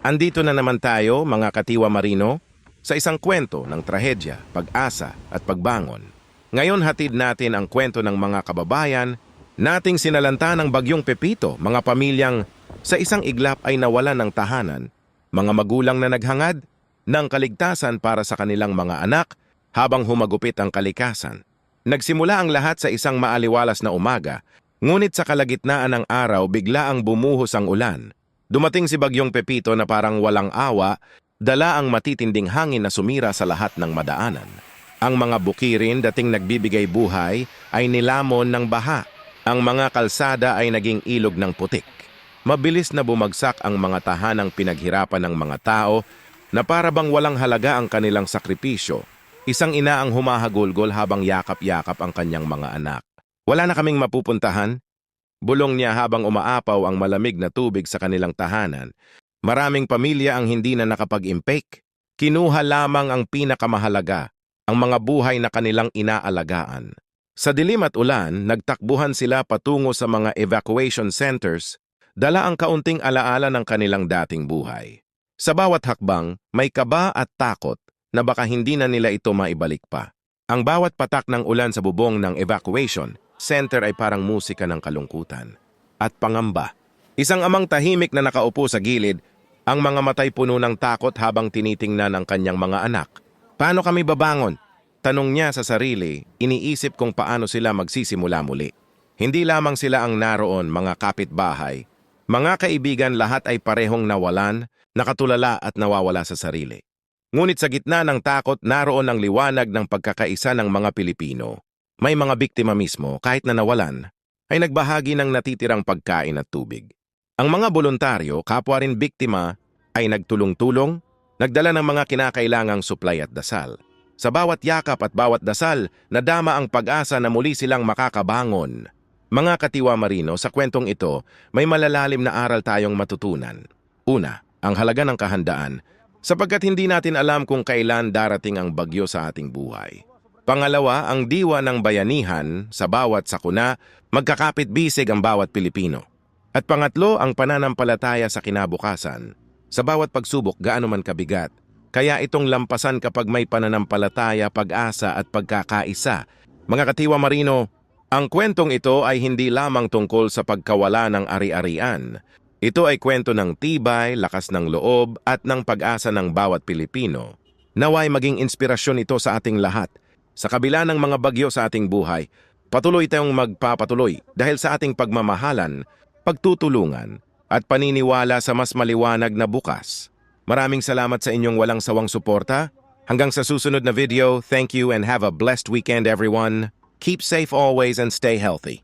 Andito na naman tayo, mga katiwa marino, sa isang kwento ng trahedya, pag-asa at pagbangon. Ngayon hatid natin ang kwento ng mga kababayan nating sinalanta ng bagyong Pepito, mga pamilyang sa isang iglap ay nawalan ng tahanan, mga magulang na naghangad ng kaligtasan para sa kanilang mga anak habang humagupit ang kalikasan. Nagsimula ang lahat sa isang maaliwalas na umaga, ngunit sa kalagitnaan ng araw bigla ang bumuhos ang ulan. Dumating si Bagyong Pepito na parang walang awa, dala ang matitinding hangin na sumira sa lahat ng madaanan. Ang mga bukirin dating nagbibigay buhay ay nilamon ng baha. Ang mga kalsada ay naging ilog ng putik. Mabilis na bumagsak ang mga tahanang pinaghirapan ng mga tao na para bang walang halaga ang kanilang sakripisyo. Isang ina ang humahagulgol habang yakap-yakap ang kanyang mga anak. Wala na kaming mapupuntahan, Bulong niya habang umaapaw ang malamig na tubig sa kanilang tahanan. Maraming pamilya ang hindi na nakapag-impake. Kinuha lamang ang pinakamahalaga, ang mga buhay na kanilang inaalagaan. Sa dilim at ulan, nagtakbuhan sila patungo sa mga evacuation centers, dala ang kaunting alaala ng kanilang dating buhay. Sa bawat hakbang, may kaba at takot na baka hindi na nila ito maibalik pa. Ang bawat patak ng ulan sa bubong ng evacuation center ay parang musika ng kalungkutan at pangamba. Isang amang tahimik na nakaupo sa gilid, ang mga matay puno ng takot habang tinitingnan ang kanyang mga anak. Paano kami babangon? Tanong niya sa sarili, iniisip kung paano sila magsisimula muli. Hindi lamang sila ang naroon, mga kapitbahay. Mga kaibigan lahat ay parehong nawalan, nakatulala at nawawala sa sarili. Ngunit sa gitna ng takot, naroon ang liwanag ng pagkakaisa ng mga Pilipino. May mga biktima mismo, kahit na nawalan, ay nagbahagi ng natitirang pagkain at tubig. Ang mga voluntaryo, kapwa rin biktima, ay nagtulong-tulong, nagdala ng mga kinakailangang suplay at dasal. Sa bawat yakap at bawat dasal, nadama ang pag-asa na muli silang makakabangon. Mga katiwa marino, sa kwentong ito, may malalalim na aral tayong matutunan. Una, ang halaga ng kahandaan, sapagkat hindi natin alam kung kailan darating ang bagyo sa ating buhay. Pangalawa, ang diwa ng bayanihan sa bawat sakuna, magkakapit-bisig ang bawat Pilipino. At pangatlo, ang pananampalataya sa kinabukasan. Sa bawat pagsubok, gaano man kabigat. Kaya itong lampasan kapag may pananampalataya, pag-asa at pagkakaisa. Mga katiwa marino, ang kwentong ito ay hindi lamang tungkol sa pagkawala ng ari-arian. Ito ay kwento ng tibay, lakas ng loob at ng pag-asa ng bawat Pilipino. Naway maging inspirasyon ito sa ating lahat sa kabila ng mga bagyo sa ating buhay, patuloy tayong magpapatuloy dahil sa ating pagmamahalan, pagtutulungan, at paniniwala sa mas maliwanag na bukas. Maraming salamat sa inyong walang sawang suporta. Hanggang sa susunod na video, thank you and have a blessed weekend everyone. Keep safe always and stay healthy.